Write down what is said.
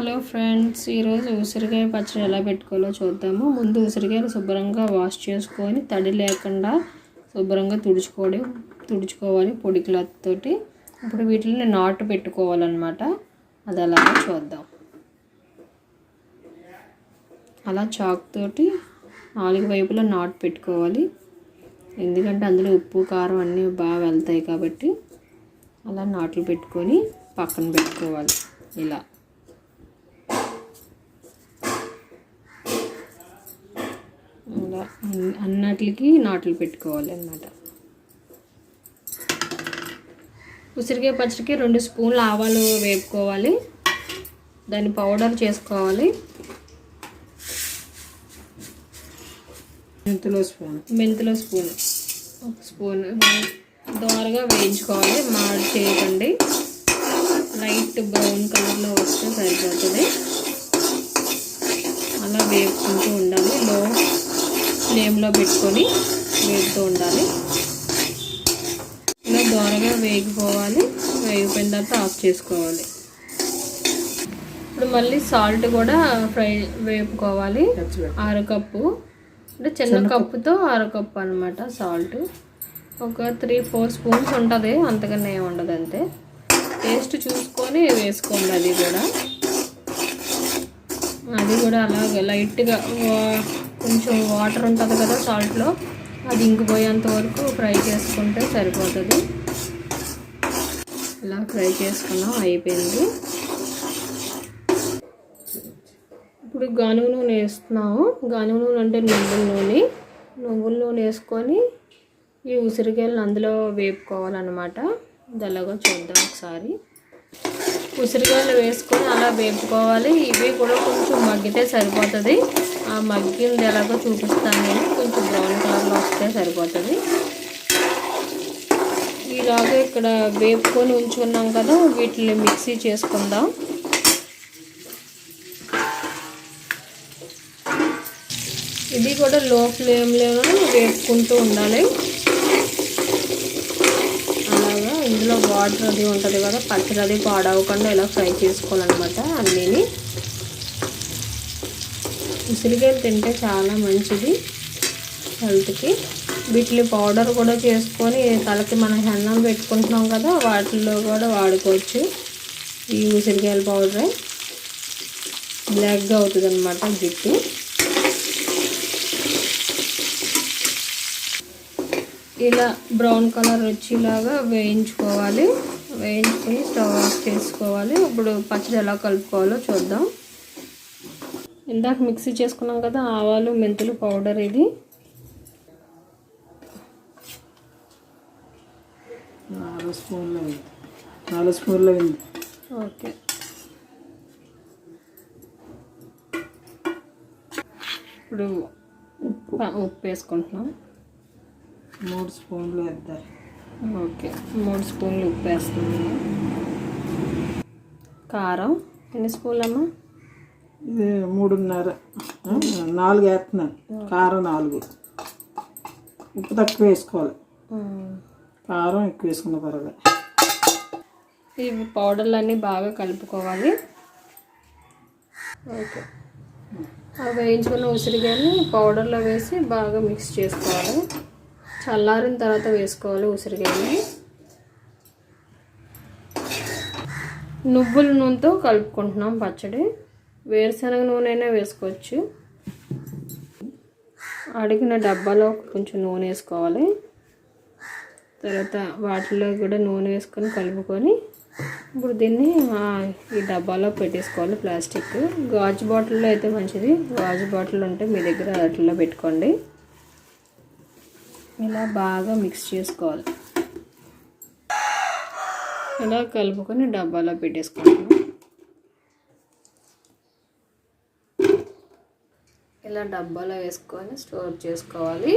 Hello friends ఈరోజు ఉసిరికాయ పచ్చడి ఎలా పెట్టుకోవాలో చూద్దాము. ముందు ఉసిరికాయలు శుభ్రంగా వాష్ చేసుకొని తడి లేకుండా శుభ్రంగా తుడుచుకోవడం తుడుచుకోవాలి పొడి క్లాత్ తోటి. ఇప్పుడు వీటిని నాటు పెట్టుకోవాలన్నమాట. అది అలాగే చూద్దాం. అలా చాక్ తోటి నాలుగు వైపులా నాటు పెట్టుకోవాలి. ఎందుకంటే అందులో ఉప్పు కారం అన్నీ బాగా వెళ్తాయి కాబట్టి అలా నాట్లు పెట్టుకొని పక్కన పెట్టుకోవాలి. ఇలా. అన్ని- అన్నట్లకి నాట్లు పెట్టుకోవాలి అన్నమాట. ఉసిరికాయ పచ్చడికి రెండు స్పూన్లు ఆవాలు వేపుకోవాలి. దాన్ని పౌడర్ చేసుకోవాలి. మెంతులో స్పూన్. మెంతుల స్పూన్. ఒక స్పూన్. దోరగా వేయించుకోవాలి. మాడి చేయకండి. లైట్ బ్రౌన్ కలర్లో వస్తే సరిపోతుంది అలా వేపుకుంటూ ఉండాలి లో ఫ్లేమ్లో పెట్టుకొని వేపుతూ ఉండాలి. ఇలా దోరగా వేగిపోవాలి. వేగిపోయిన తర్వాత ఆఫ్ చేసుకోవాలి. ఇప్పుడు మళ్ళీ సాల్ట్ కూడా ఫ్రై వేపుకోవాలి. అరకప్పు అంటే చిన్న కప్పుతో అరకప్పు అనమాట సాల్ట్. ఒక త్రీ ఫోర్ స్పూన్స్ ఉంటుంది. అంతకన్నా ఏమి ఉండదు అంతే. టేస్ట్ చూసుకొని వేసుకోండి అది కూడా. అది కూడా అలాగే లైట్గా కొంచెం వాటర్ ఉంటుంది కదా సాల్ట్లో. అది ఇంకిపోయేంత వరకు ఫ్రై చేసుకుంటే సరిపోతుంది. ఇలా ఫ్రై చేసుకున్నాం అయిపోయింది. ఇప్పుడు గానుగ నూనె వేస్తున్నాము. గానుగ నూనె అంటే నువ్వుల నూనె. నువ్వుల నూనె వేసుకొని ఈ ఉసిరికాయలను అందులో వేపుకోవాలన్నమాట. దల్లగా చూద్దాం ఒకసారి. ఉసిరికాయలు వేసుకొని అలా వేపుకోవాలి. ఇవి కూడా కొంచెం మగ్గితే సరిపోతుంది. ఆ మగ్గింది ఎలాగో చూపిస్తాను నేను. కొంచెం బ్రౌన్ కలర్లో వస్తే సరిపోతుంది. ఇలాగ ఇక్కడ వేపుకొని ఉంచుకున్నాం కదా వీటిని మిక్సీ చేసుకుందాం. ఇది కూడా లో ఫ్లేమ్లోనే వేపుకుంటూ ఉండాలి. అలాగా ఇందులో వాటర్ అది ఉంటుంది కదా పచ్చడి అది పాడవకుండా ఇలా ఫ్రై చేసుకోవాలన్నమాట అన్నీని. ఉసిరికాయలు తింటే చాలా మంచిది. హెల్త్కి. వీటిని పౌడర్ కూడా చేసుకొని తలకి మనం హెన్నం పెట్టుకుంటున్నాం కదా వాటిల్లో కూడా వాడుకోవచ్చు. ఈ ఉసిరికాయల పౌడరే. బ్లాక్గా అవుతుంది అనమాట జుట్టు. ఇలా బ్రౌన్ కలర్ వచ్చేలాగా వేయించుకోవాలి. వేయించుకొని స్టవ్ ఆఫ్ చేసుకోవాలి. ఇప్పుడు పచ్చడి ఎలా కలుపుకోవాలో చూద్దాం. ఇందాక మిక్సీ చేసుకున్నాం కదా ఆవాలు మెంతులు పౌడర్ ఇది. నాలుగు స్పూన్లు నాలుగు స్పూన్లు ఓకే. ఇప్పుడు ప- ఉప్పు వేసుకుంటున్నాం. మూడు స్పూన్లు వేద్దాం. ఓకే. మూడు స్పూన్లు ఉప్పు వేస్తున్నాము కారం. ఎన్ని స్పూన్లు అమ్మా ఇది మూడున్నర. నాలుగు వేస్తున్నాను. కారం నాలుగు. ఉప్పు తక్కువ వేసుకోవాలి. కారం ఎక్కువ వేసుకున్న పర్వాలేదు ఇవి పౌడర్లన్నీ బాగా కలుపుకోవాలి. ఓకే. అవి వేయించుకున్న ఉసిరికాయని పౌడర్లో వేసి బాగా మిక్స్ చేసుకోవాలి. చల్లారిన తర్వాత వేసుకోవాలి ఉసిరికాయని నువ్వుల నూనెతో కలుపుకుంటున్నాం పచ్చడి. వేరుశనగ నూనె అయినా వేసుకోవచ్చు. అడిగిన డబ్బాలో కొంచెం నూనె వేసుకోవాలి. తర్వాత వాటిలో కూడా నూనె వేసుకొని కలుపుకొని ఇప్పుడు దీన్ని ఈ డబ్బాలో పెట్టేసుకోవాలి ప్లాస్టిక్. గాజు బాటిల్లో అయితే మంచిది. గాజు బాటిల్ ఉంటే మీ దగ్గర వాటిల్లో పెట్టుకోండి. ఇలా బాగా మిక్స్ చేసుకోవాలి. ఇలా కలుపుకొని డబ్బాలో పెట్టేసుకుంటున్నాం. ఇలా డబ్బాలో వేసుకొని స్టోర్ చేసుకోవాలి.